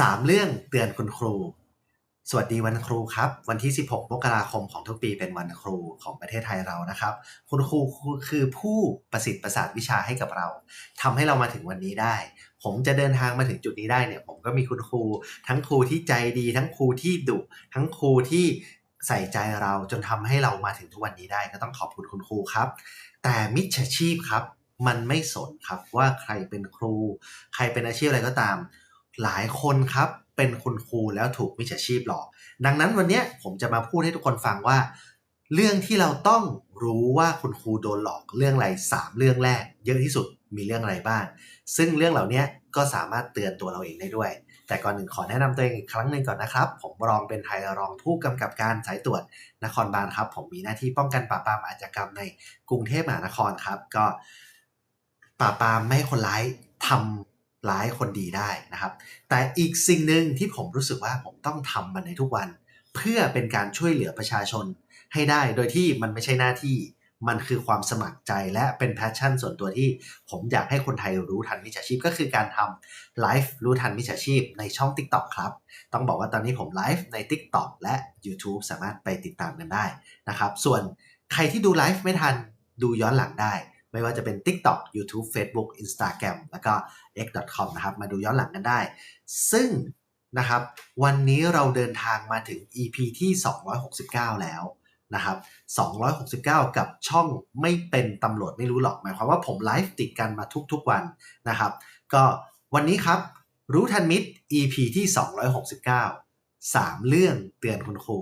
3 เรื่องเตือนคุณครู สวัสดีวันครูครับ วันที่ 16 มกราคมของทุกปีเป็นวันครูของประเทศไทยเรานะครับ คุณครูคือผู้ประสิทธิ์ประสาทวิชาให้กับเราทำให้เรามาถึงวันนี้ได้ ผมจะเดินทางมาถึงจุดนี้ได้เนี่ยผมก็มีคุณครู ทั้งครูที่ใจดี ทั้งครูที่ดุทั้งครูที่ใส่ใจเราจนทำให้เรามาถึงทุกวันนี้ได้ก็ต้องขอบคุณคุณครูครับ แต่มิจฉาชีพครับ มันไม่สนครับว่าใครเป็นครู ใครเป็นอาชีพอะไรก็ตาม หลายคนครับเป็นคุณครูแล้วถูกมิจฉาชีพหลอก ดังนั้นวันนี้ผมจะมาพูดให้ทุกคนฟังว่า เรื่องที่เราต้องรู้ว่าคุณครูโดนหลอกเรื่องอะไรสามเรื่องแรก เยอะที่สุดมีเรื่องอะไรบ้าง ซึ่งเรื่องเหล่านี้ก็สามารถเตือนตัวเราเองได้ด้วย แต่ก่อนหนึ่งขอแนะนำตัวเองอีกครั้งหนึ่งก่อนนะครับ ผมรองเป็นไทยรองผู้กำกับการสายตรวจนครบาลครับ ผมมีหน้าที่ป้องกันปราบปรามอาชญากรรมในกรุงเทพมหานครครับ ก็ปราบปรามไม่ให้คนร้ายทำ ร้ายคนดีได้นะครับ แต่อีกสิ่งหนึ่งที่ผมรู้สึกว่าผมต้องทำมันในทุกวัน เพื่อเป็นการช่วยเหลือประชาชนให้ได้ โดยที่มันไม่ใช่หน้าที่ มันคือความสมัครใจและเป็นแพชชั่นส่วนตัวที่ผมอยากให้คนไทยรู้ทันมิจฉาชีพ ก็คือการทำไลฟ์รู้ทันมิจฉาชีพในช่อง TikTok ครับ ต้องบอกว่าตอนนี้ผมไลฟ์ใน TikTok และ YouTube สามารถไปติดตามกันได้นะครับ ส่วนใครที่ดูไลฟ์ไม่ทันดูย้อนหลังได้ ไม่ว่าจะเป็น TikTok YouTube Facebook Instagram แล้วก็ x.com นะครับ มาดูย้อนหลังกันได้ ซึ่งนะครับ วันนี้เราเดินทางมาถึง EP ที่ 269 แล้วนะครับ 269 กับช่องไม่เป็นตำรวจไม่รู้หรอก หมายความว่าผมไลฟ์ติดกันมาทุกๆวันนะครับ ก็วันนี้ครับรู้ทันมิตร EP ที่ 269 3 เรื่องเตือนคุณครู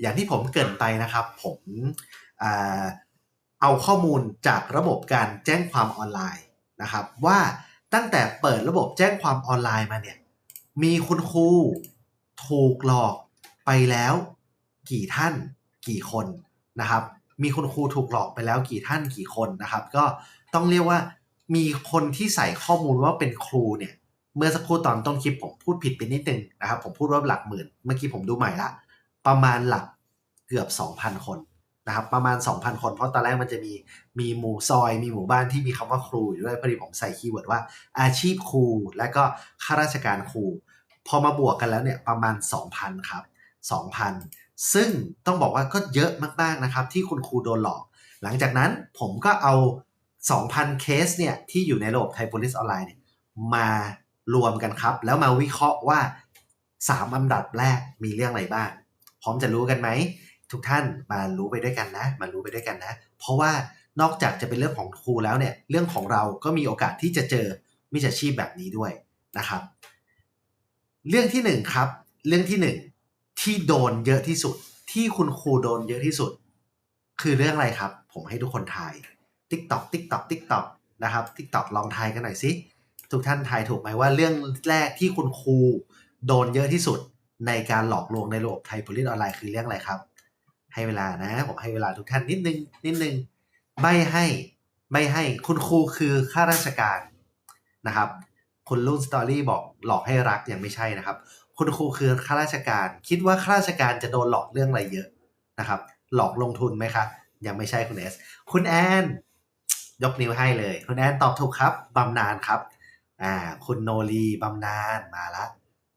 อย่างที่ผมเกินไปนะครับ ผมเอาข้อมูลจากระบบการแจ้งความออนไลน์นะครับ ว่า ตั้งแต่เปิดระบบแจ้งความออนไลน์มาเนี่ย มีคุณครูถูกหลอกไปแล้ว กี่ท่านกี่คนนะครับ มีคุณครูถูกหลอกไปแล้วกี่ท่านกี่คนนะครับ ก็ต้องเรียกว่ามีคนที่ใส่ข้อมูลว่าเป็นครูเนี่ย เมื่อสักครู่ตอนต้นคลิปผมพูดผิดไปนิดนึงนะครับ ผมพูดว่าหลักหมื่น เมื่อกี้ผมดูใหม่ละ ประมาณหลักเกือบ 2,000 คน นะครับประมาณ 2,000 คนเพราะตอนแรกมันจะมีมีหมู่ซอย มีหมู่บ้านที่มีคำว่าครูอยู่ด้วยพอดีผมใส่คีย์เวิร์ดว่าอาชีพครู และก็ข้าราชการครู พอมาบวกกันแล้วเนี่ยประมาณ 2,000 ครับ 2,000 ซึ่งต้องบอกว่าก็เยอะมากๆนะครับที่คุณครูโดนหลอก หลังจากนั้นผมก็เอา 2,000 เคสเนี่ยที่อยู่ในระบบไทย Police ออนไลน์เนี่ยมารวมกันครับ แล้วมาวิเคราะห์ว่า 3 อันดับแรกมีเรื่องอะไรบ้าง พร้อมจะรู้กันไหม ทุกท่านมารู้ไปด้วยกันนะ มารู้ไปด้วยกันนะ เพราะว่านอกจากจะเป็นเรื่องของครูแล้วเนี่ย เรื่องของเราก็มีโอกาสที่จะเจอมิจฉาชีพแบบนี้ด้วยนะครับ เรื่องที่หนึ่งครับ เรื่องที่หนึ่งที่โดนเยอะที่สุด ที่คุณครูโดนเยอะที่สุด คือเรื่องอะไรครับ ผมให้ทุกคนทาย TikTok TikTok TikTok นะครับ TikTok ลองทายกันหน่อยสิทุกท่านทายถูกไหมว่าเรื่องแรกที่คุณครูโดนเยอะที่สุดในการหลอกลวงในระบบไทย Police ออนไลน์คือเรื่องอะไรครับ ให้เวลานะ ผมให้เวลาทุกท่านนิดนึงนิดนึงไม่ให้ไม่ให้คุณครูคือข้าราชการนะครับ คุณรุ่นสตอรี่บอกหลอกให้รักยังไม่ใช่นะครับ คุณครูคือข้าราชการ คิดว่าข้าราชการจะโดนหลอกเรื่องอะไรเยอะนะครับ หลอกลงทุนไหมครับยังไม่ใช่คุณเอสคุณแอนยกนิ้วให้เลย คุณแอนตอบถูกครับบำนาญครับอ่าคุณโนรีบำนาญมาแล้ว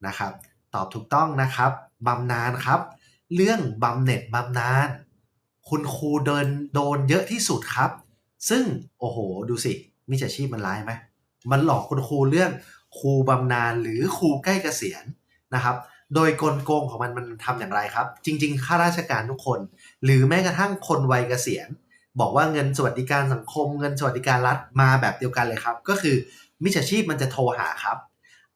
นะครับ ตอบถูกต้องนะครับบำนาญครับ เรื่องบำเหน็จบำนาญคุณครูเดินโดนเยอะที่สุดครับ ซึ่งโอ้โห ดูสิมิจฉาชีพมันร้ายไหมมันหลอกคุณครูเรื่องครูบำนาญหรือครูใกล้เกษียณนะครับ โดยกลโกงของมันมันทำอย่างไรครับ จริง ๆ ข้าราชการทุกคน หรือแม้กระทั่งคนวัยเกษียณ บอกว่าเงินสวัสดิการสังคม เงินสวัสดิการรัฐมาแบบเดียวกันเลยครับ ก็คือมิจฉาชีพมันจะโทรหาครับ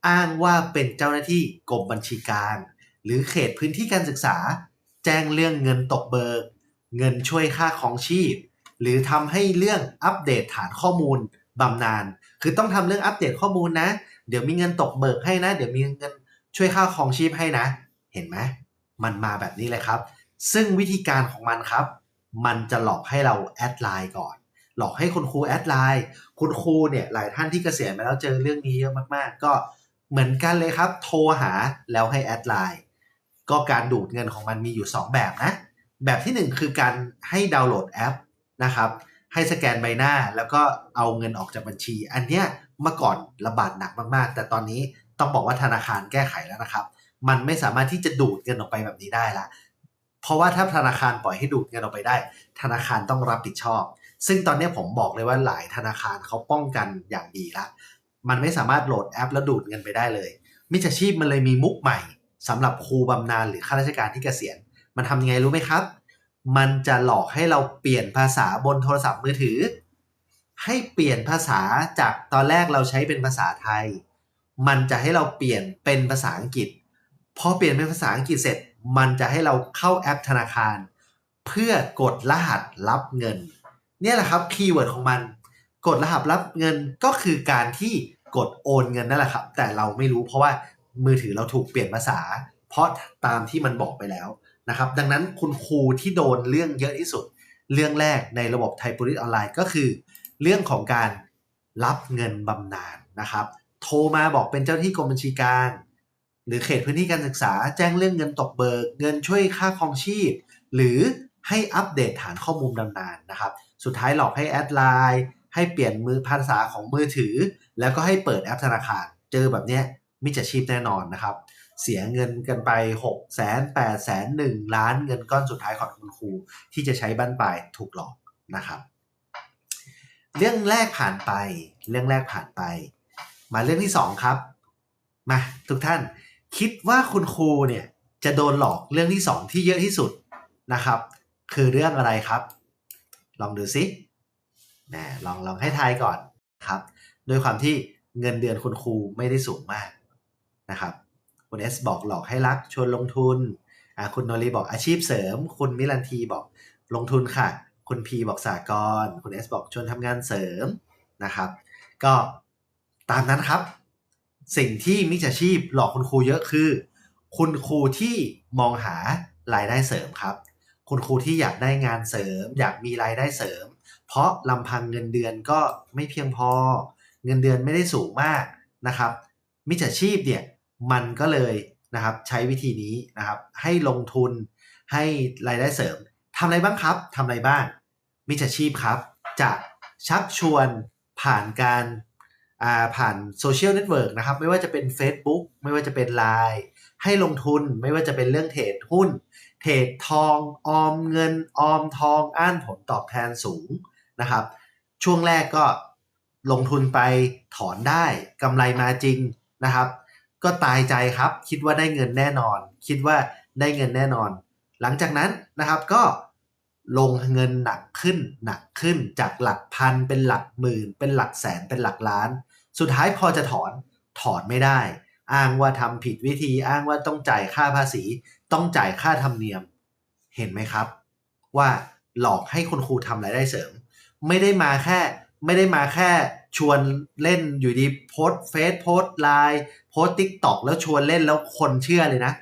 อ้างว่าเป็นเจ้าหน้าที่กรมบัญชีกลางหรือเขตพื้นที่การศึกษา จ้งเรื่องเงินตกเบิก เงินช่วยค่าของชีพ หรือทำให้เรื่องอัปเดตฐานข้อมูลบำนาญคือต้องทำเรื่องอัปเดตข้อมูลนะ เดี๋ยวมีเงินตกเบิกให้นะ เดี๋ยวมีเงินช่วยค่าของชีพให้นะ เห็นไหมมันมาแบบนี้เลยครับ ซึ่งวิธีการของมันครับ มันจะหลอกให้เราแอดไลน์ก่อน หลอกให้คุณครูแอดไลน์ คุณครูเนี่ยหลายท่านที่เกษียณไปแล้วเจอเรื่องนี้เยอะมากๆ ก็เหมือนกันเลยครับ โทรหาแล้วให้แอดไลน์ ก็การดูดเงินของมันมีอยู่ 2 แบบนะ แบบที่ 1 คือการให้ดาวน์โหลดแอปนะครับให้สแกนใบหน้าแล้วก็เอาเงินออกจากบัญชี อันเนี้ยเมื่อก่อนระบาดหนักมากๆ แต่ตอนนี้ต้องบอกว่าธนาคารแก้ไขแล้วนะครับ มันไม่สามารถที่จะดูดเงินออกไปแบบนี้ได้ละเพราะว่าถ้าธนาคารปล่อยให้ดูดเงินออกไปได้ ธนาคารต้องรับผิดชอบ ซึ่งตอนนี้ผมบอกเลยว่าหลายธนาคารเขาป้องกันอย่างดีละมันไม่สามารถโหลดแอปแล้วดูดเงินไปได้เลยมิจฉาชีพมันเลยมีมุกใหม่ สำหรับครูบำนาญหรือข้าราชการที่เกษียณ มันทำยังไงรู้ไหมครับ มันจะหลอกให้เราเปลี่ยนภาษาบนโทรศัพท์มือถือ ให้เปลี่ยนภาษาจากตอนแรกเราใช้เป็นภาษาไทย มันจะให้เราเปลี่ยนเป็นภาษาอังกฤษพอเปลี่ยนเป็นภาษาอังกฤษเสร็จ มันจะให้เราเข้าแอปธนาคาร เพื่อกดรหัสรับเงิน เนี่ยแหละครับคีย์เวิร์ดของมัน กดรหัสรับเงินก็คือการที่กดโอนเงินนั่นแหละครับ แต่เราไม่รู้เพราะว่า มือถือเราถูกเปลี่ยนภาษา เพราะตามที่มันบอกไปแล้วนะครับ ดังนั้นคุณครูที่โดนเรื่องเยอะที่สุด เรื่องแรกในระบบไทยบริษัทออนไลน์ก็คือ เรื่องของการรับเงินบำนาญนะครับ โทรมาบอกเป็นเจ้าหน้าที่กรมบัญชีกลางหรือเขตพื้นที่การศึกษาแจ้งเรื่องเงินตกเบิก เงินช่วยค่าครองชีพ หรือให้อัปเดตฐานข้อมูลบำนาญนะครับ สุดท้ายหลอกให้แอดไลน์ให้เปลี่ยนมือภาษาของมือถือ แล้วก็ให้เปิดแอปธนาคาร เจอแบบเนี้ย มิจฉาชีพแน่นอนนะครับ เสียเงินกันไป6 0 0 0 0 8 0 0 0 1 ล้านเงินก้อนสุดท้ายของคุณครู ที่จะใช้บ้านปลายถูกหลอกนะครับ เรื่องแรกผ่านไป เรื่องแรกผ่านไป มาเรื่องที่สองครับ มาทุกท่านคิดว่าคุณครูเนี่ยจะโดนหลอกเรื่องที่สองที่เยอะที่สุดนะครับ คือเรื่องอะไรครับ ลองดูซินะลองลองให้ทายก่อนครับ ด้วยความที่เงินเดือนคุณครูไม่ได้สูงมาก นะครับ คุณเอสบอกหลอกให้รักชวนลงทุนคุณโนรีบอกอาชีพเสริม คุณมิลันทีบอกลงทุนค่ะ คุณพีบอกสากลคุณเอสบอกชวนทำงานเสริมนะครับ ก็ตามนั้นครับ สิ่งที่มิจฉาชีพหลอกคุณครูเยอะคือ คุณครูที่มองหารายได้เสริมครับ คุณครูที่อยากได้งานเสริม อยากมีรายได้เสริม เพราะลำพังเงินเดือนก็ไม่เพียงพอ เงินเดือนไม่ได้สูงมากนะครับ มิจฉาชีพเนี่ย มันก็เลยนะครับใช้วิธีนี้นะครับให้ลงทุนให้รายได้เสริมทำอะไรบ้างครับทำอะไรบ้างมิจฉาชีพครับ จะชักชวนผ่านการอ่าผ่านโซเชียลเน็ตเวิร์กนะครับ ไม่ว่าจะเป็น Facebook ไม่ว่าจะเป็น Line ให้ลงทุนไม่ว่าจะเป็นเรื่องเทรดหุ้น เทรดทอง ออมเงิน ออมทองอ้านผลตอบแทนสูงนะครับ ช่วงแรกก็ลงทุนไปถอนได้กำไรมาจริงนะครับ ก็ตายใจครับ คิดว่าได้เงินแน่นอน คิดว่าได้เงินแน่นอน หลังจากนั้นนะครับก็ลงเงินหนักขึ้นหนักขึ้นจากหลักพันเป็นหลักหมื่น เป็นหลักแสนเป็นหลักล้าน สุดท้ายพอจะถอนถอนไม่ได้ อ้างว่าทำผิดวิธีอ้างว่าต้องจ่ายค่าภาษี ต้องจ่ายค่าธรรมเนียมเห็นไหมครับ ว่าหลอกให้คุณครูทำรายได้เสริม ไม่ได้มาแค่ไม่ได้มาแค่ ชวนเล่นอยู่ดีโพสเฟซโพสไลน์โพสติ๊กต็อกแล้วชวนเล่นแล้วคนเชื่อเลยนะ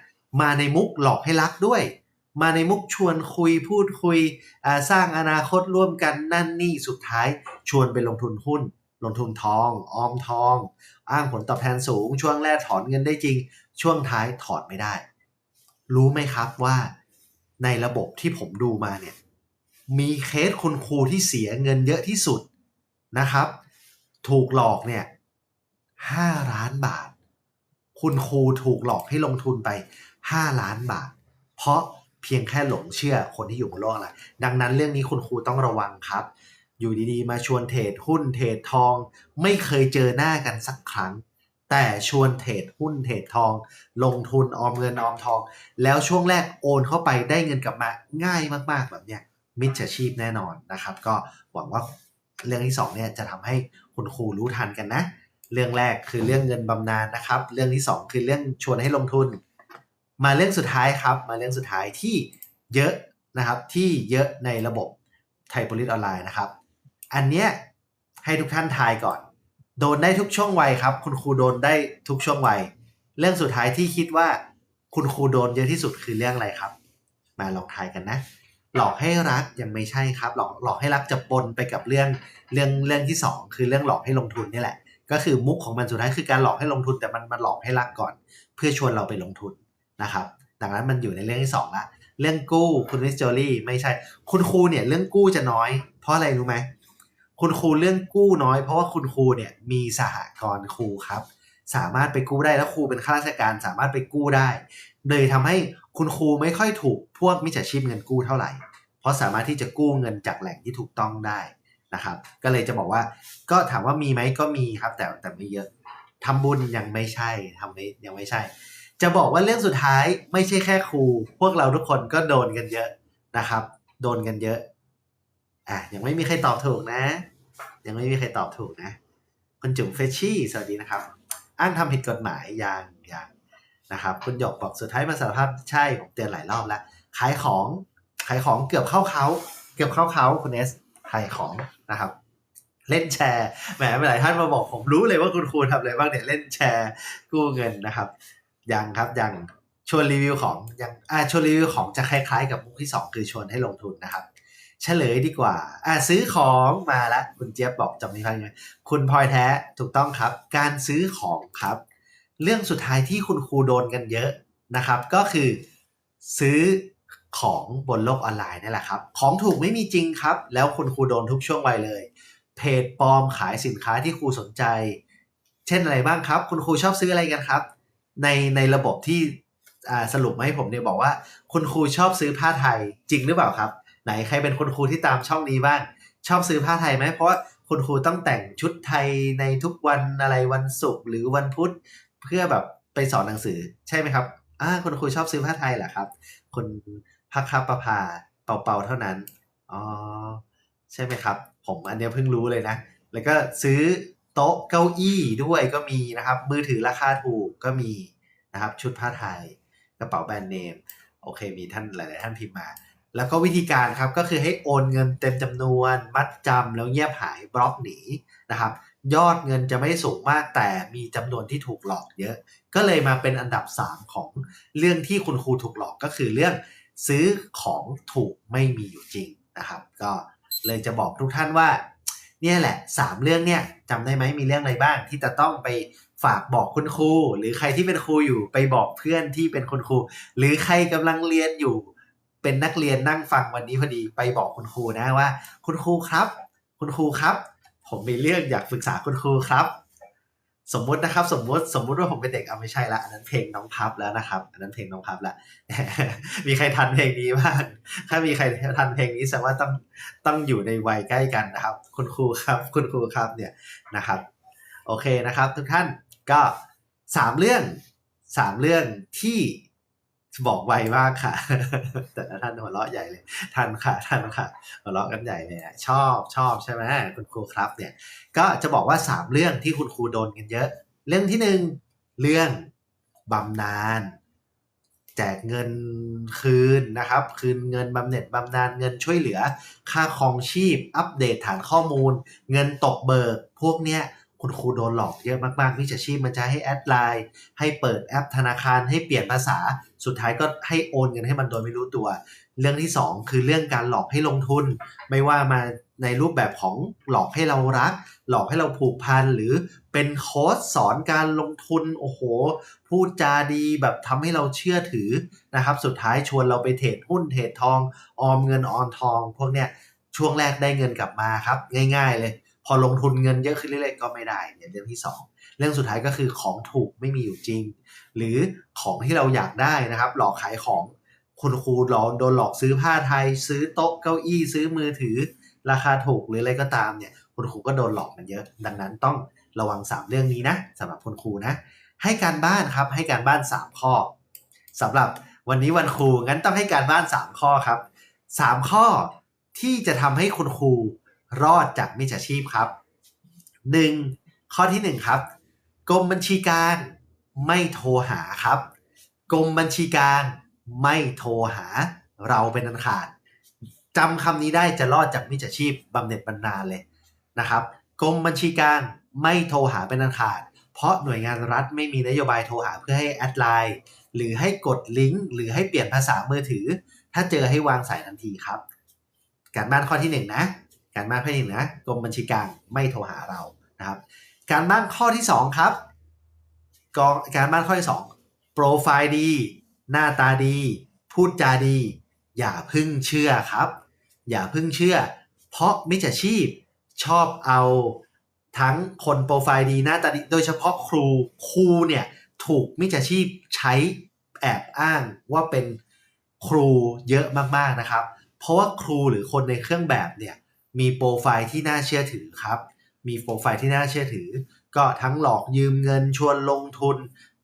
มาในมุกหลอกให้รักด้วย มาในมุกชวนคุยพูดคุยสร้างอนาคตร่วมกันนั่นนี่สุดท้าย ชวนไปลงทุนหุ้น ลงทุนทอง ออมทอง อ้างผลตอบแทนสูง ช่วงแรกถอนเงินได้จริง ช่วงท้ายถอนไม่ได้ รู้ไหมครับว่าในระบบที่ผมดูมาเนี่ยมีเคสคุณครูที่เสียเงินเยอะที่สุดนะครับ ถูกหลอกเนี่ยห้าล้านบาท คุณครูถูกหลอกให้ลงทุนไปห้าล้านบาท เพราะเพียงแค่หลงเชื่อคนที่อยู่บนโลกอะไรดังนั้นเรื่องนี้คุณครูต้องระวังครับ อยู่ดีๆ มาชวนเทรดหุ้นเทรดทอง ไม่เคยเจอหน้ากันสักครั้ง แต่ชวนเทรดหุ้นเทรดทอง ลงทุนออมเงินออมทอง แล้วช่วงแรกโอนเข้าไปได้เงินกลับมาง่ายมากๆแบบเนี้ยมิจฉาชีพแน่นอนนะครับ ก็หวังว่า เรื่องที่สองเนี่ยจะทำให้คุณครูรู้ทันกันนะ เรื่องแรกคือเรื่องเงินบำนาญนะครับ เรื่องที่สองคือเรื่องชวนให้ลงทุน มาเรื่องสุดท้ายครับ มาเรื่องสุดท้ายที่เยอะนะครับที่เยอะในระบบไทยโพลิสออนไลน์นะครับ อันเนี้ยให้ทุกท่านทายก่อน โดนได้ทุกช่วงวัยครับ คุณครูโดนได้ทุกช่วงวัย เรื่องสุดท้ายที่คิดว่าคุณครูโดนเยอะที่สุดคือเรื่องอะไรครับ มาลองทายกันนะ หลอกให้รักยังไม่ใช่ครับ หลอกหลอกให้รักจะปนไปกับเรื่องเรื่องเรื่องที่สองคือเรื่องหลอกให้ลงทุนนี่แหละ ก็คือมุกของมันสุดท้ายคือการหลอกให้ลงทุนแต่มันมันหลอกให้รักก่อน เพื่อชวนเราไปลงทุนนะครับดังนั้นมันอยู่ในเรื่องที่สองละเรื่องกู้คุณวิสจอรี่ไม่ใช่ คุณครูเนี่ยเรื่องกู้จะน้อย เพราะอะไรรู้ไหมคุณครูเรื่องกู้น้อย เพราะว่าคุณครูเนี่ยมีสหกรณ์ครูครับ สามารถไปกู้ได้แล้วครูเป็นข้าราชการสามารถไปกู้ได้ เลยทำให้ คุณครูไม่ค่อยถูกพวกมิจฉาชีพเงินกู้เท่าไหร่ เพราะสามารถที่จะกู้เงินจากแหล่งที่ถูกต้องได้นะครับ ก็เลยจะบอกว่าก็ถามว่ามีไหมก็มีครับ แต่แต่ไม่เยอะทำบุญยังไม่ใช่ทำไม่ยังไม่ใช่ จะบอกว่าเรื่องสุดท้ายไม่ใช่แค่ครู พวกเราทุกคนก็โดนกันเยอะนะครับ โดนกันเยอะอะยังไม่มีใครตอบถูกนะ ยังไม่มีใครตอบถูกนะคุณจุ๋มเฟชชี่สวัสดีนะครับอ้างทำผิดกฎหมายยังยัง นะครับคุณหยกบอกสุดท้ายมาสารภาพใช่ผมเตือนหลายรอบแล้วขายของขายของเกือบเข้าเขาเกือบเข้าเขาคุณเอสขายของนะครับ เล่นแชร์แหมหลายท่านมาบอกผมรู้เลยว่าคุณครูทำอะไรบ้างเนี่ยเล่นแชร์กู้เงินนะครับยังครับยังชวนรีวิวของยังอ่าชวนรีวิวของจะคล้ายๆ กับมุกที่สองคือชวนให้ลงทุนนะครับเฉลยดีกว่า อ่าซื้อของมาละคุณเจี๊ยบบอกจำไม่ได้ไงคุณพลอยแท้ถูกต้องครับ การซื้อของครับ เรื่องสุดท้ายที่คุณครูโดนกันเยอะนะครับ ก็คือซื้อของบนโลกออนไลน์นี่แหละครับ ของถูกไม่มีจริงครับ แล้วคุณครูโดนทุกช่วงวัยเลย เพจปลอมขายสินค้าที่ครูสนใจ เช่นอะไรบ้างครับ คุณครูชอบซื้ออะไรกันครับ ในในระบบที่สรุปมาให้ผมเนี่ยบอกว่า คุณครูชอบซื้อผ้าไทยจริงหรือเปล่าครับ ไหนใครเป็นคุณครูที่ตามช่องนี้บ้าง ชอบซื้อผ้าไทยไหมเพราะคุณครูต้องแต่งชุดไทยในทุกวันอะไรวันศุกร์หรือวันพุธ เพื่อแบบไปสอนหนังสือใช่ไหมครับอ่าคุณครูชอบซื้อผ้าไทยเหรอครับ คุณพักคับประพาเป่าๆเท่านั้นอ๋อใช่ไหมครับ ผมอันนี้เพิ่งรู้เลยนะ แล้วก็ซื้อโต๊ะเก้าอี้ด้วยก็มีนะครับ มือถือราคาถูกก็มีนะครับ ชุดผ้าไทยกระเป๋าแบรนด์เนม โอเค มีท่านหลาย ๆ ท่านพิมพ์มา แล้วก็วิธีการครับก็คือให้โอนเงินเต็มจำนวนมัดจำแล้วเงียบหายบล็อกหนีนะครับ ยอดเงินจะไม่สูงมากแต่มีจำนวนที่ถูกหลอกเยอะ ก็เลยมาเป็นอันดับ 3 ของเรื่องที่คุณครูถูกหลอกก็คือเรื่องซื้อของถูกไม่มีอยู่จริงนะครับ ก็เลยจะบอกทุกท่านว่า เนี่ยแหละ 3 เรื่องเนี่ยจำได้ไหมมีเรื่องอะไรบ้างที่จะต้องไปฝากบอกคุณครู หรือใครที่เป็นครูอยู่ไปบอกเพื่อนที่เป็นคุณครู หรือใครกำลังเรียนอยู่ เป็นนักเรียนนั่งฟังวันนี้พอดีไปบอกคุณครูนะว่า คุณครูครับ คุณครูครับ ผมมีเรื่องอยากปรึกษาคุณครูครับ สมมุตินะครับ สมมุติสมมุติว่าผมเป็นเด็กเอาไม่ใช่ละอันนั้นเพลงน้องพับแล้วนะครับ อันนั้นเพลงน้องพับละมีใครทันเพลงนี้บ้างถ้ามีใครทันเพลงนี้แสดงว่าต้องต้องอยู่ในวัยใกล้กันนะครับ คุณครูครับ คุณครูครับเนี่ยนะครับ โอเคนะครับ ทุกท่านก็สามเรื่องสามเรื่องที่ บอกไวมากค่ะ แต่ท่านหัวเราะใหญ่เลยทันค่ะทันค่ะหัวเราะกันใหญ่เลยชอบชอบใช่ไหมคุณครูครับเนี่ย ก็จะบอกว่าสามเรื่องที่คุณครูโดนกันเยอะ เรื่องที่หนึ่งเรื่องบำนาญแจกเงินคืนนะครับ คืนเงินบำเหน็จบำนาญเงินช่วยเหลือ ค่าครองชีพ อัปเดตฐานข้อมูล เงินตกเบิก พวกเนี้ย คุณครูโดนหลอกเยอะมากๆมิจฉาชีพมันจะให้แอดไลน์ให้เปิดแอปธนาคารให้เปลี่ยนภาษา สุดท้ายก็ให้โอนเงินให้มันโดยไม่รู้ตัว เรื่องที่ 2 คือเรื่องการหลอกให้ลงทุน ไม่ว่ามาในรูปแบบของหลอกให้เรารัก หลอกให้เราผูกพันหรือเป็นโค้ชสอนการลงทุนโอ้โหพูดจาดีแบบทำให้เราเชื่อถือนะครับ สุดท้ายชวนเราไปเทรดหุ้นเทรดทอง ออมเงินออมทอง พวกเนี้ยช่วงแรกได้เงินกลับมาครับ ง่าย ๆ เลย พอลงทุนเงินเยอะขึ้นเรื่อยๆก็ไม่ได้เนี่ยเรื่องที่ 2 เรื่องสุดท้ายก็คือของถูกไม่มีอยู่จริง หรือของที่เราอยากได้นะครับ หลอกขายของคุณครูหลอกโดนหลอกซื้อผ้าไทย ซื้อโต๊ะเก้าอี้ซื้อมือถือ ราคาถูกหรืออะไรก็ตามเนี่ยคุณครูก็โดนหลอกกันเยอะ ดังนั้นต้องระวัง 3 เรื่องนี้นะสำหรับคุณครูนะ ให้การบ้านครับให้การบ้าน 3 ข้อสำหรับวันนี้วันครูงั้นต้องให้การบ้าน 3 ข้อครับ 3 ข้อที่จะทำให้คุณครู รอดจากมิจฉาชีพครับ 1. ข้อที่ 1 ครับ กรมบัญชีกลางไม่โทรหาครับ กรมบัญชีกลางไม่โทรหาเราเป็นอันขาดจำคำนี้ได้จะรอดจากมิจฉาชีพบำเหน็จบำนาญเลยนะครับกรมบัญชีกลางไม่โทรหาเป็นอันขาด เพราะหน่วยงานรัฐไม่มีนโยบายโทรหาเพื่อให้แอดไลน์หรือให้กดลิงก์หรือให้เปลี่ยนภาษามือถือ ถ้าเจอให้วางสายทันทีครับ การบ้านข้อที่หนึ่งนะ การบ้านข้อที่หนึ่งนะกรมบัญชีกลางไม่โทรหาเรานะครับ การบ้านข้อที่สองครับกการบ้านข้อที่สองโปรไฟล์ดี หน้าตาดี พูดจาดี อย่าพึ่งเชื่อครับ อย่าพึ่งเชื่อ เพราะมิจฉาชีพชอบเอาทั้งคนโปรไฟล์ดีหน้าตาดีโดยเฉพาะครูครูเนี่ยถูกมิจฉาชีพใช้แอบอ้างว่าเป็นครูเยอะมากๆนะครับ เพราะว่าครูหรือคนในเครื่องแบบเนี่ย มีโปรไฟล์ที่น่าเชื่อถือครับ มีโปรไฟล์ที่น่าเชื่อถือ ก็ทั้งหลอกยืมเงินชวนลงทุน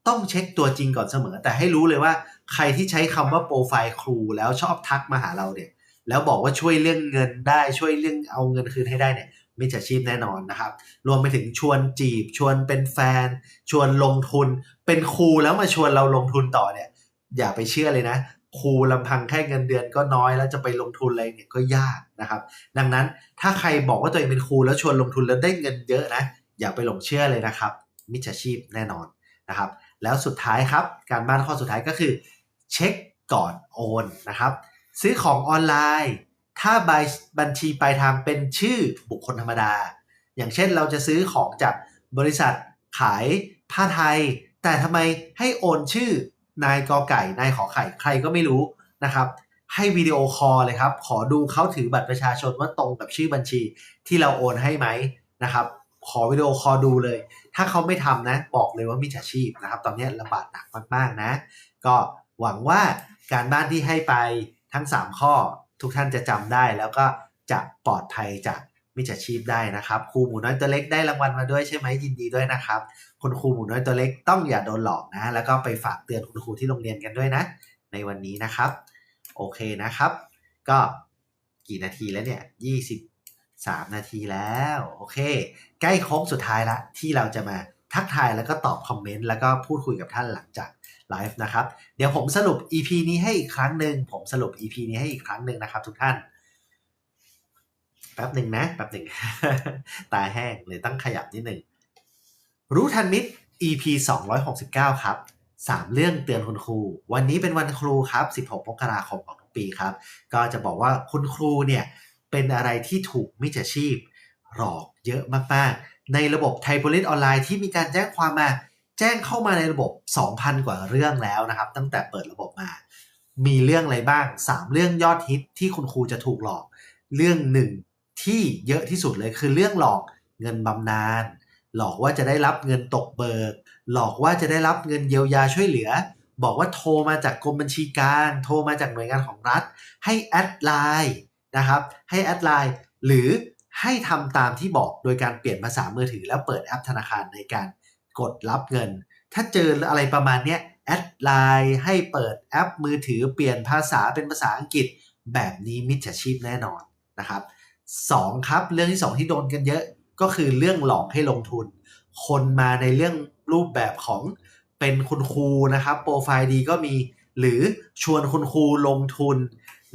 ต้องเช็คตัวจริงก่อนเสมอ แต่ให้รู้เลยว่า ใครที่ใช้คำว่าโปรไฟล์ครูแล้วชอบทักมาหาเราเนี่ย แล้วบอกว่าช่วยเรื่องเงินได้ช่วยเรื่องเอาเงินคืนให้ได้เนี่ยมิจฉาชีพแน่นอนนะครับ รวมไปถึงชวนจีบ ชวนเป็นแฟน ชวนลงทุน เป็นครูแล้วมาชวนเราลงทุนต่อเนี่ย อย่าไปเชื่อเลยนะ ครูลำพังแค่เงินเดือนก็น้อยแล้วจะไปลงทุนอะไรเนี่ยก็ยากนะครับ ดังนั้นถ้าใครบอกว่าตัวเองเป็นครูแล้วชวนลงทุนแล้วได้เงินเยอะนะอย่าไปหลงเชื่อเลยนะครับ มิจฉาชีพแน่นอนนะครับ แล้วสุดท้ายครับการบ้านข้อสุดท้ายก็คือเช็คก่อนโอนนะครับ ซื้อของออนไลน์ ถ้าใบบัญชีปลายทางเป็นชื่อบุคคลธรรมดา อย่างเช่นเราจะซื้อของจากบริษัทขายผ้าไทย แต่ทำไมให้โอนชื่อ นายกอไก่ นายขอไข่ ใครก็ไม่รู้นะครับ ให้วิดีโอคอลเลยครับ ขอดูเขาถือบัตรประชาชนว่าตรงกับชื่อบัญชีที่เราโอนให้ไหมนะครับ ขอวิดีโอคอลดูเลย ถ้าเขาไม่ทำนะ บอกเลยว่ามิจฉาชีพนะครับ ตอนนี้ระบาดหนักมากๆนะ ก็หวังว่าการบ้านที่ให้ไปทั้ง 3 ข้อทุกท่านจะจำได้แล้วก็จะปลอดภัยจากมิจฉาชีพได้นะครับครูหมูน้อยตัวเล็กได้รางวัลมาด้วยใช่ไหมยินดีด้วยนะครับ คุณครูหมูน้อยตัวเล็กต้องอย่าโดนหลอกนะ แล้วก็ไปฝากเตือนคุณครูที่โรงเรียนกันด้วยนะ ในวันนี้นะครับ โอเคนะครับ ก็กี่นาทีแล้วเนี่ย23นาทีแล้ว โอเค ใกล้โค้งสุดท้ายละ ที่เราจะมาทักทายแล้วก็ตอบคอมเมนต์แล้วก็พูดคุยกับท่านหลังจากไลฟ์นะครับ เดี๋ยวผมสรุป EP นี้ให้อีกครั้งหนึ่งผมสรุป EP นี้ให้อีกครั้งหนึ่งนะครับ ทุกท่านแป๊บหนึ่งนะแป๊บหนึ่งตาแห้งเลยต้องขยับนิดหนึ่ง รู้ทันมิตร EP 269 ครับ 3 เรื่องเตือนคุณครู วันนี้เป็นวันครูครับ 16มกราคมของทุกปีครับ ก็จะบอกว่าคุณครูเนี่ย เป็นอะไรที่ถูกมิจฉาชีพ หลอกเยอะมาก ๆ ในระบบไทยโพลิสออนไลน์ที่มีการแจ้งความมา แจ้งเข้ามาในระบบ 2,000 กว่าเรื่องแล้วนะครับ ตั้งแต่เปิดระบบมา มีเรื่องอะไรบ้าง 3 เรื่องยอดฮิตที่คุณครูจะถูกหลอก เรื่องหนึ่งที่เยอะที่สุดเลยคือเรื่องหลอกเงินบำนาญ หลอกว่าจะได้รับเงินตกเบิก หลอกว่าจะได้รับเงินเยียวยาช่วยเหลือ บอกว่าโทรมาจากกรมบัญชีกลางโทรมาจากหน่วยงานของรัฐ ให้แอดไลน์นะครับให้แอดไลน์หรือให้ทำตามที่บอกโดยการเปลี่ยนภาษามือถือแล้วเปิดแอปธนาคารในการกดรับเงิน ถ้าเจออะไรประมาณนี้แอดไลน์ให้เปิดแอปมือถือเปลี่ยนภาษาเป็นภาษาอังกฤษ แบบนี้มิจฉาชีพแน่นอนนะครับสองครับ เรื่องที่สองที่โดนกันเยอะ ก็คือเรื่องหลอกให้ลงทุน คนมาในเรื่องรูปแบบของเป็นคุณครูนะครับโปรไฟล์ดีก็มีหรือชวนคุณครูลงทุน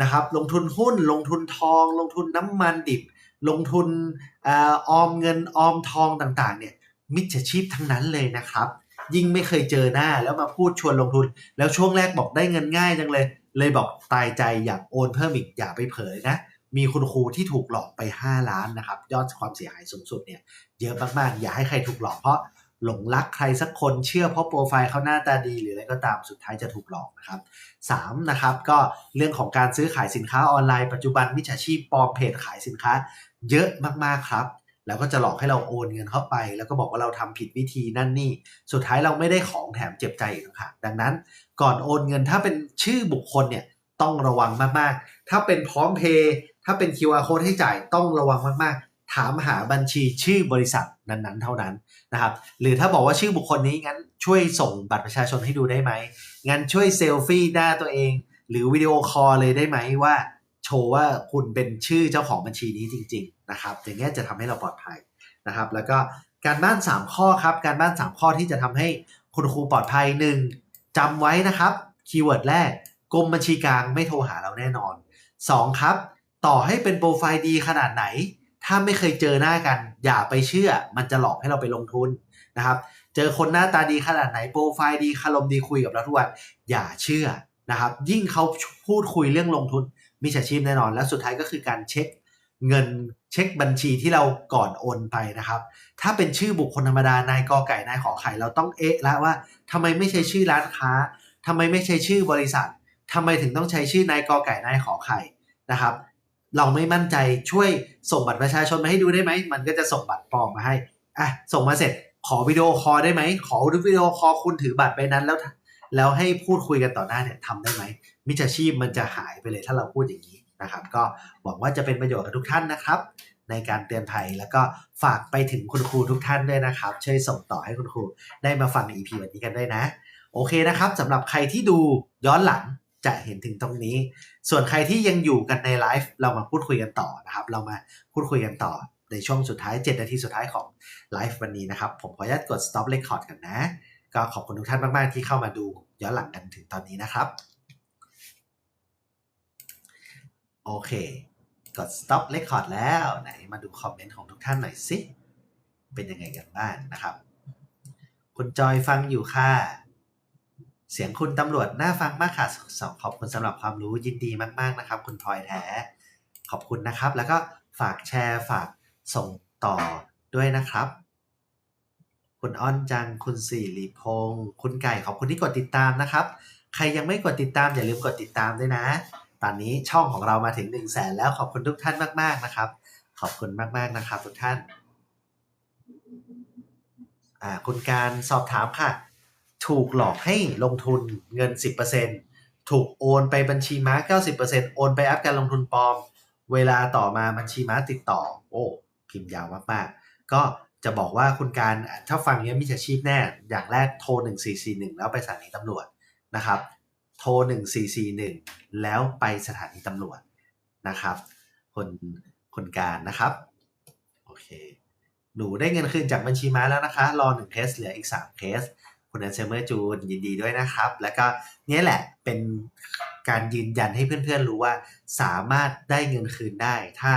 นะครับ ลงทุนหุ้น ลงทุนทอง ลงทุนน้ำมันดิบ ลงทุนออออมเงินออมทองต่างๆ เนี่ย มิจฉาชีพทั้งนั้นเลยนะครับ ยิ่งไม่เคยเจอหน้าแล้วมาพูดชวนลงทุน แล้วช่วงแรกบอกได้เงินง่ายจังเลย เลยบอกตายใจอยากโอนเพิ่มอีกอย่าไปเผยนะ มีคุณครูที่ถูกหลอกไป 5 ล้านนะครับ ยอดความเสียหายสูงสุดเนี่ยเยอะมากๆ อย่าให้ใครถูกหลอกเพราะหลงรักใครสักคนเชื่อเพราะโปรไฟล์เขาหน้าตาดีหรืออะไรก็ตามสุดท้ายจะถูกหลอกนะครับ3นะครับก็เรื่องของการซื้อขายสินค้าออนไลน์ปัจจุบันมิจฉาชีพปลอมเพจขายสินค้า เยอะมากๆครับ แล้วก็จะหลอกให้เราโอนเงินเข้าไป แล้วก็บอกว่าเราทำผิดวิธีนั่นนี่ สุดท้ายเราไม่ได้ของแถมเจ็บใจอีกต่างหากดังนั้นก่อนโอนเงินถ้าเป็นชื่อบุคคลเนี่ยต้องระวังมากๆ ถ้าเป็นพร้อมเพย์ ถ้าเป็น QR code ให้จ่ายต้องระวังมาก ๆ ถามหาบัญชีชื่อบริษัทนั้นๆ เท่านั้นนะครับ หรือถ้าบอกว่าชื่อบุคคลนี้งั้นช่วยส่งบัตรประชาชนให้ดูได้ไหม งั้นช่วยเซลฟี่หน้าตัวเอง หรือวิดีโอคอลเลยได้ไหมว่าโชว์ว่าคุณเป็นชื่อเจ้าของบัญชีนี้จริง ๆ นะครับ อย่างนี้จะทำให้เราปลอดภัยนะครับ แล้วก็การบ้าน 3 ข้อครับ การบ้าน 3 ข้อที่จะทำให้คุณครูปลอดภัย 1. จำไว้นะครับ คีย์เวิร์ดแรกกรมบัญชีกลางไม่โทรหาเราแน่นอน 2. ครับ ต่อให้เป็นโปรไฟล์ดีขนาดไหน ถ้าไม่เคยเจอหน้ากัน อย่าไปเชื่อ มันจะหลอกให้เราไปลงทุนนะครับ เจอคนหน้าตาดีขนาดไหนโปรไฟล์ดีคารมดีคุยกับเราทุกวันอย่าเชื่อนะครับ ยิ่งเขาพูดคุยเรื่องลงทุนมิจฉาชีพแน่นอน และสุดท้ายก็คือการเช็คเงินเช็คบัญชีที่เราก่อนโอนไปนะครับ ถ้าเป็นชื่อบุคคลธรรมดานายกอไก่นายขอไข่เราต้องเอะแล้วว่าทำไมไม่ใช่ชื่อร้านค้าทำไมไม่ใช่ชื่อบริษัททำไมถึงต้องใช้ชื่อนายกอไก่นายขอไข่นะครับ เราไม่มั่นใจช่วยส่งบัตรประชาชนมาให้ดูได้ไหม มันก็จะส่งบัตรปลอมมาให้อะส่งมาเสร็จ ขอวิดีโอคอลได้ไหม ขอวิดีโอคอลคุณถือบัตรใบนั้นแล้วแล้วให้พูดคุยกันต่อหน้าเนี่ยทำได้ไหมมิจฉาชีพมันจะหายไปเลยถ้าเราพูดอย่างนี้นะครับ ก็หวังว่าจะเป็นประโยชน์กับทุกท่านนะครับ ในการเตือนภัยแล้วก็ฝากไปถึงคุณครูทุกท่านด้วยนะครับ ช่วยส่งต่อให้คุณครูได้มาฟัง EP วันนี้กันด้วยนะ โอเคนะครับสำหรับใครที่ดูย้อนหลัง จะเห็นถึงตรงนี้ ส่วนใครที่ยังอยู่กันในไลฟ์เรามาพูดคุยกันต่อนะครับ เรามาพูดคุยกันต่อในช่วงสุดท้าย 7 นาทีสุดท้ายของไลฟ์วันนี้นะครับ ผมขออนุญาตกด stop record กันนะ ก็ขอบคุณทุกท่านมาก ๆ ที่เข้ามาดูย้อนหลังกันถึงตอนนี้นะครับ โอเค กด stop record แล้วไหนมาดูคอมเมนต์ของทุกท่านหน่อยสิ เป็นยังไงกันบ้างนะครับ คุณจอยฟังอยู่ค่ะ เสียงคุณตำรวจน่าฟังมากค่ะสขอบคุณสำหรับความรู้ยินดีมาก ๆนะครับ คุณพลอยแท้ ขอบคุณนะครับ แล้วก็ฝากแชร์ฝากส่งต่อด้วยนะครับ คุณอ้อนจังคุณสิริพงศ์คุณไก่ขอบคุณที่กดติดตามนะครับ ใครยังไม่กดติดตามอย่าลืมกดติดตามด้วยนะ ตอนนี้ช่องของเรามาถึง1นึ่งแสนแล้วขอบคุณทุกท่านมาก ๆนะครับ ขอบคุณมากๆนะครับทุกท่านอ่าคุณการสอบถามค่ะ ถูกหลอกให้ลงทุนเงิน 10%ถูกโอนไปบัญชีม้า 90%โอนไปแอปการลงทุนปลอม เวลาต่อมาบัญชีม้าติดต่อ โอ้พิมพ์ยาวมากๆ ก็จะบอกว่าคุณการถ้าฟังเนี้ยมิจฉาชีพแน่ อย่างแรกโทร 1441 แล้วไปสถานีตำรวจนะครับ โทร 1441 แล้วไปสถานีตำรวจนะครับ คนคนการนะครับ โอเค หนูได้เงินคืนจากบัญชีม้าแล้วนะคะ รอหนึ่งเคสเหลืออีก3เคส คุณอันเซเมอร์จูนยินดีด้วยนะครับ แล้วก็นี่แหละเป็นการยืนยันให้เพื่อนๆรู้ว่าสามารถได้เงินคืนได้ ถ้า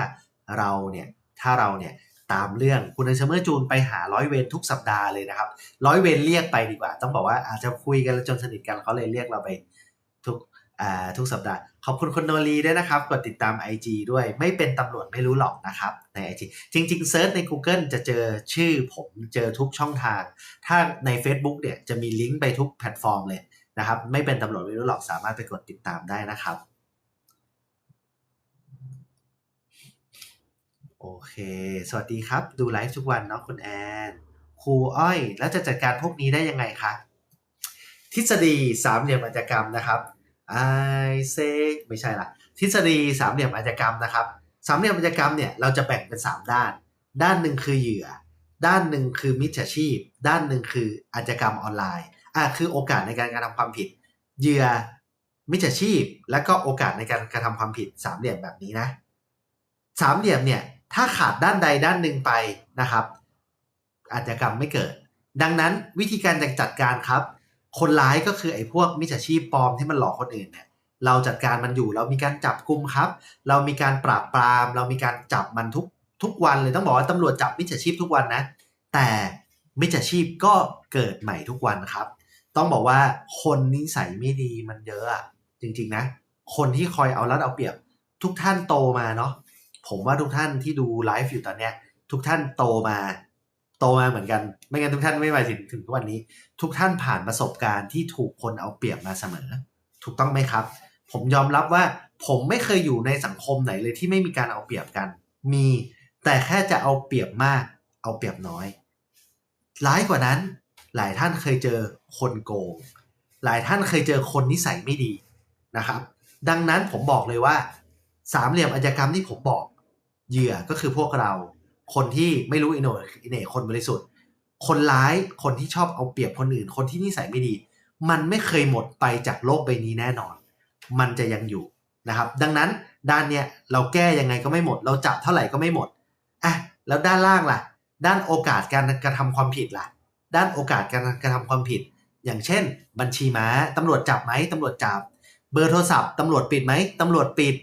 เราเนี่ยถ้าเราเนี่ยตามเรื่องคุณอันเซเมอร์จูนไปหาร้อยเวรทุกสัปดาห์เลยนะครับร้อยเวรเรียกไปดีกว่า ต้องบอกว่าอาจจะคุยกันจนสนิทกันเขาเลยเรียกเราไปทุก ทุกสัปดาห์ ขอบคุณคุณโนรีด้วยนะครับ กดติดตาม IG ด้วยไม่เป็นตำรวจไม่รู้หรอกนะครับใน IG จริงๆเซิร์ชใน Google จะเจอชื่อผมเจอทุกช่องทาง ถ้าใน Facebook เนี่ยจะมีลิงก์ไปทุกแพลตฟอร์มเลยนะครับ ไม่เป็นตำรวจไม่รู้หรอกสามารถไปกดติดตามได้นะครับ โอเค สวัสดีครับ ดูไลฟ์ทุกวันเนาะคุณแอนครูอ้อย แล้วจะจัดการพวกนี้ได้ยังไงคะทฤษฎีสามเหลี่ยมอาชญากรรมนะครับ I say ไม่ใช่ละทฤษฎีสามเหลี่ยมอาชญากรรมนะครับสามเหลี่ยมอาชญากรรมเนี่ยเราจะแบ่งเป็น 3 ด้าน ด้านหนึ่งคือเหยื่อ ด้านหนึ่งคือมิจฉาชีพ ด้านหนึ่งคืออาชญากรรมออนไลน์อะคือโอกาสในการกระทำความผิด เหยื่อมิจฉาชีพ และก็โอกาสในการกระทำความผิดสามเหลี่ยมแบบนี้นะสามเหลี่ยมเนี่ยถ้าขาดด้านใดด้านหนึ่งไปนะครับอาชญากรรมไม่เกิด ดังนั้นวิธีการจัดการครับ คนร้ายก็คือไอ้พวกมิจฉาชีพปลอมที่มันหลอกคนอื่นเนี่ยเราจัดการมันอยู่เรามีการจับกุมครับ เรามีการปราบปราม เรามีการจับมันทุกทุกวันเลยต้องบอกว่าตำรวจจับมิจฉาชีพทุกวันนะ แต่มิจฉาชีพก็เกิดใหม่ทุกวันครับ ต้องบอกว่าคนนิสัยไม่ดีมันเยอะอะจริงๆนะ คนที่คอยเอารัดเอาเปรียบ ทุกท่านโตมาเนาะผมว่าทุกท่านที่ดูไลฟ์อยู่ตอนเนี้ยทุกท่านโตมา โตมาเหมือนกัน ไม่งั้นทุกท่านไม่มาถึงถึงทุกวันนี้ ทุกท่านผ่านประสบการณ์ที่ถูกคนเอาเปรียบมาเสมอ ถูกต้องไหมครับ ผมยอมรับว่าผมไม่เคยอยู่ในสังคมไหนเลยที่ไม่มีการเอาเปรียบกัน มีแต่แค่จะเอาเปรียบมาก เอาเปรียบน้อย ร้ายกว่านั้น หลายท่านเคยเจอคนโกง หลายท่านเคยเจอคนนิสัยไม่ดีนะครับ ดังนั้นผมบอกเลยว่า สามเหลี่ยมอาชญากรรมที่ผมบอกเหยื่อก็คือพวกเรา คนที่ไม่รู้อินโนอินเนคนบริสุทธิ์ คนร้ายคนที่ชอบเอาเปรียบคนอื่น คนที่นิสัยไม่ดี มันไม่เคยหมดไปจากโลกใบนี้แน่นอน มันจะยังอยู่นะครับ ดังนั้นด้านเนี้ยเราแก้ยังไงก็ไม่หมด เราจับเท่าไหร่ก็ไม่หมดอะแล้วด้านล่างล่ะ ด้านโอกาสการกระทำความผิดล่ะ ด้านโอกาสการกระทำความผิด อย่างเช่น บัญชีม้าตำรวจจับไหมตำรวจจับ เบอร์โทรศัพท์ตำรวจปิดไหมตำรวจปิด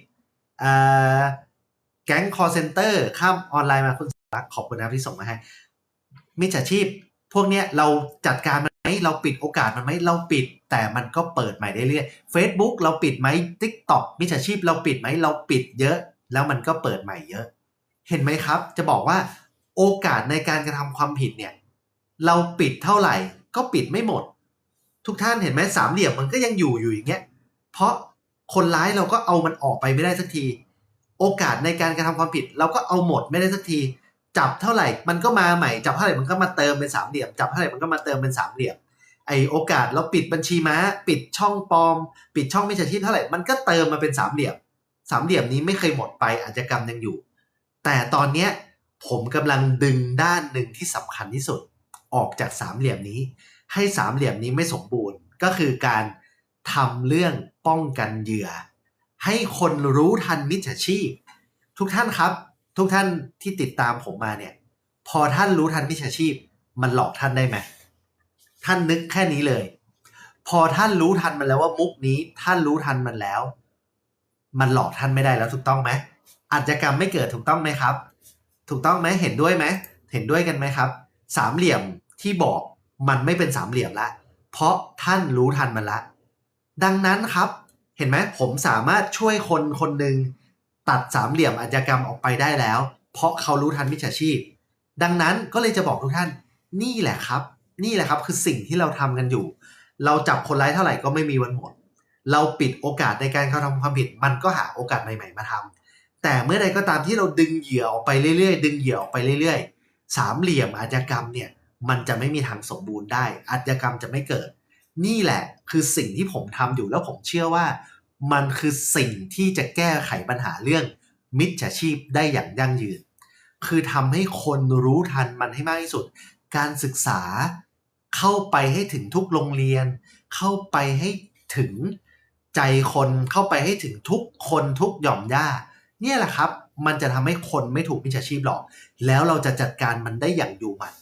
แก๊งคอร์เซนเตอร์ข้ามออนไลน์มาคุณ รักขอบคุณนะครับที่ส่งมาให้มิจฉาชีพ พวกเนี้ยเราจัดการมันไหมเราปิดโอกาสมันไหมเราปิด แต่มันก็เปิดใหม่ได้เรื่อย Facebook เราปิดไหม TikTok มิจฉาชีพเราปิดไหมเราปิดเยอะ แล้วมันก็เปิดใหม่เยอะ เห็นไหมครับ จะบอกว่าโอกาสในการกระทำความผิดเนี่ยเราปิดเท่าไหร่ก็ปิดไม่หมด ทุกท่านเห็นไหมสามเหลี่ยมมันก็ยังอยู่อยู่อย่างเงี้ยเพราะคนร้ายเราก็เอามันออกไปไม่ได้สักที โอกาสในการกระทำความผิด เราก็เอาหมดไม่ได้สักที จับเท่าไหร่มันก็มาใหม่จับเท่าไหร่มันก็มาเติมเป็นสามเหลี่ยมจับเท่าไหร่มันก็มาเติมเป็นสามเหลี่ยมไอโอกาสเราปิดบัญชีม้า ปิดช่องปลอม ปิดช่องมิจฉาชีพเท่าไหร่มันก็เติมมาเป็นสามเหลี่ยม สามเหลี่ยมนี้ไม่เคยหมดไปอาชญากรรมยังอยู่ แต่ตอนเนี้ยผมกำลังดึงด้านหนึ่งที่สำคัญที่สุด ออกจากสามเหลี่ยมนี้ ให้สามเหลี่ยมนี้ไม่สมบูรณ์ ก็คือการทำเรื่องป้องกันเหยื่อ ให้คนรู้ทันมิจฉาชีพ ทุกท่านครับ ทุกท่านที่ติดตามผมมาเนี่ย พอท่านรู้ทันมิจฉาชีพ มันหลอกท่านได้ไหมท่านนึกแค่นี้เลย พอท่านรู้ทันมันแล้วว่ามุกนี้ท่านรู้ทันมันแล้ว มันหลอกท่านไม่ได้แล้วถูกต้องไหมอาชญากรรมไม่เกิดถูกต้องไหมครับ ถูกต้องไหมเห็นด้วยไหมเห็นด้วยกันไหมครับ สามเหลี่ยมที่บอกมันไม่เป็นสามเหลี่ยมละเพราะท่านรู้ทันมันละ ดังนั้นครับ เห็นไหมผมสามารถช่วยคนคนหนึ่ง ตัดสามเหลี่ยมอาชญากรรมออกไปได้แล้ว เพราะเขารู้ทันมิจฉาชีพ ดังนั้นก็เลยจะบอกทุกท่านนี่แหละครับ นี่แหละครับคือสิ่งที่เราทำกันอยู่ เราจับคนร้ายเท่าไหร่ก็ไม่มีวันหมด เราปิดโอกาสในการกระทำความผิด มันก็หาโอกาสใหม่ ๆ มาทำแต่เมื่อใดก็ตามที่เราดึงเหยื่อออกไปเรื่อยๆ ดึงเหยื่อออกไปเรื่อยๆ สามเหลี่ยมอาชญากรรมเนี่ยมันจะไม่มีทางสมบูรณ์ได้อาชญากรรมจะไม่เกิด นี่แหละคือสิ่งที่ผมทำอยู่แล้วผมเชื่อว่า มันคือสิ่งที่จะแก้ไขปัญหาเรื่องมิจฉาชีพได้อย่างยั่งยืน คือทำให้คนรู้ทันมันให้มากที่สุด การศึกษาเข้าไปให้ถึงทุกโรงเรียน เข้าไปให้ถึงใจคนเข้าไปให้ถึงทุกคนทุกหย่อมย่าเนี่ยแหละครับ มันจะทำให้คนไม่ถูกมิจฉาชีพหลอก แล้วเราจะจัดการมันได้อย่างอยู่หมัน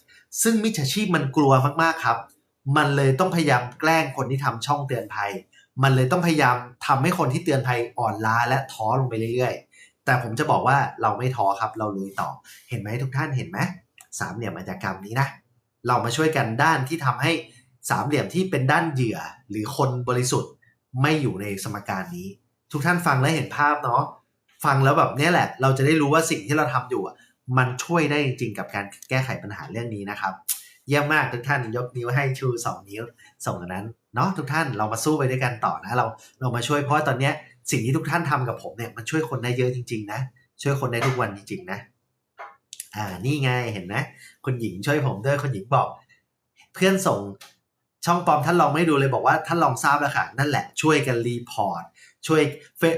ซึ่งมิจฉาชีพมันกลัวมากๆครับ มันเลยต้องพยายามแกล้งคนที่ทำช่องเตือนภัย มันเลยต้องพยายามทำให้คนที่เตือนภัยอ่อนล้าและท้อลงไปเรื่อยๆ แต่ผมจะบอกว่าเราไม่ท้อครับ เราลุยต่อ เห็นไหมทุกท่านเห็นไหมสามเหลี่ยมอาชญากรรมนี้นะ เรามาช่วยกันด้านที่ทำให้สามเหลี่ยมที่เป็นด้านเหยื่อหรือคนบริสุทธิ์ไม่อยู่ในสมการนี้ ทุกท่านฟังแล้วเห็นภาพเนาะฟังแล้วแบบนี้แหละ เราจะได้รู้ว่าสิ่งที่เราทำอยู่อะมันช่วยได้จริงๆกับการแก้ไขปัญหาเรื่องนี้นะครับ เยี่ยมมากทุกท่านยกนิ้วให้ชู 2 นิ้วส่งนั้น เนาะทุกท่านเรามาสู้ไปด้วยกันต่อนะเราเรามาช่วยเพราะตอนเนี้ยสิ่งที่ทุกท่านทำกับผมเนี่ยมันช่วยคนได้เยอะจริง ๆ นะ ช่วยคนได้ทุกวันจริง ๆ นะ อ่านี่ไงเห็นไหมคุณหญิงช่วยผมด้วยคุณหญิงบอก เพื่อนส่งช่องปลอมท่านลองไม่ดูเลยบอกว่าท่านลองทราบแล้วค่ะ นั่นแหละช่วยกันรีพอร์ตช่วยเฟซ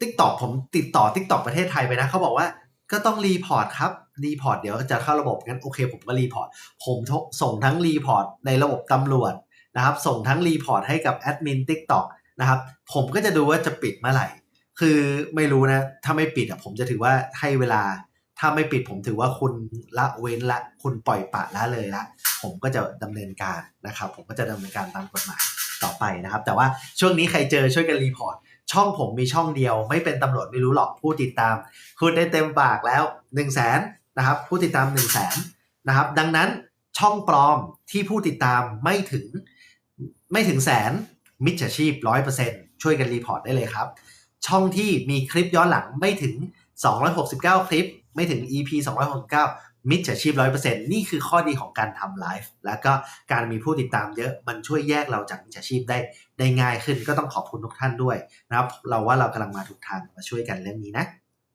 ติ๊กตอกผมติดต่อติ๊กตอกประเทศไทยไปนะเขาบอกว่าก็ต้องรีพอร์ตครับรีพอร์ตเดี๋ยวจะเข้าระบบงั้นโอเค ผมก็รีพอร์ตผมส่งทั้งรีพอร์ตในระบบตำรวจ นะครับ ส่งทั้งรีพอร์ตให้กับแอดมินติ๊กตอกนะครับ ผมก็จะดูว่าจะปิดเมื่อไหร่ คือไม่รู้นะ ถ้าไม่ปิดอะผมจะถือว่าให้เวลา ถ้าไม่ปิดผมถือว่าคุณละเว้นละ คุณปล่อยปะละเลยละ ผมก็จะดำเนินการนะครับ ผมก็จะดำเนินการตามกฎหมายต่อไปนะครับ แต่ว่าช่วงนี้ใครเจอช่วยกันรีพอร์ต ช่องผมมีช่องเดียว ไม่เป็นตำรวจไม่รู้หรอกผู้ติดตามพูดได้เต็มปากแล้ว1นึ่งแสนนะครับผู้ติดตาม1นึ่งแสนนะครับ ดังนั้นช่องปลอมที่ผู้ติดตามไม่ถึง ไม่ถึงแสนมิจฉาชีพร้อยเปอร์เซ็นช่วยกันรีพอร์ตได้เลยครับ ช่องที่มีคลิปย้อนหลังไม่ถึง 269 คลิป ไม่ถึง EP 269 มิจฉาชีพร้อยเปอร์เซนี่คือข้อดีของการทำไลฟ์แล้วก็การมีผู้ติดตามเยอะมันช่วยแยกเราจากมิจฉาชีพได้ได้ง่ายขึ้นก็ต้องขอบคุณทุกท่านด้วยนะครับเราว่าเรากำลังมาถูกทางมาช่วยกันเรื่องนี้นะ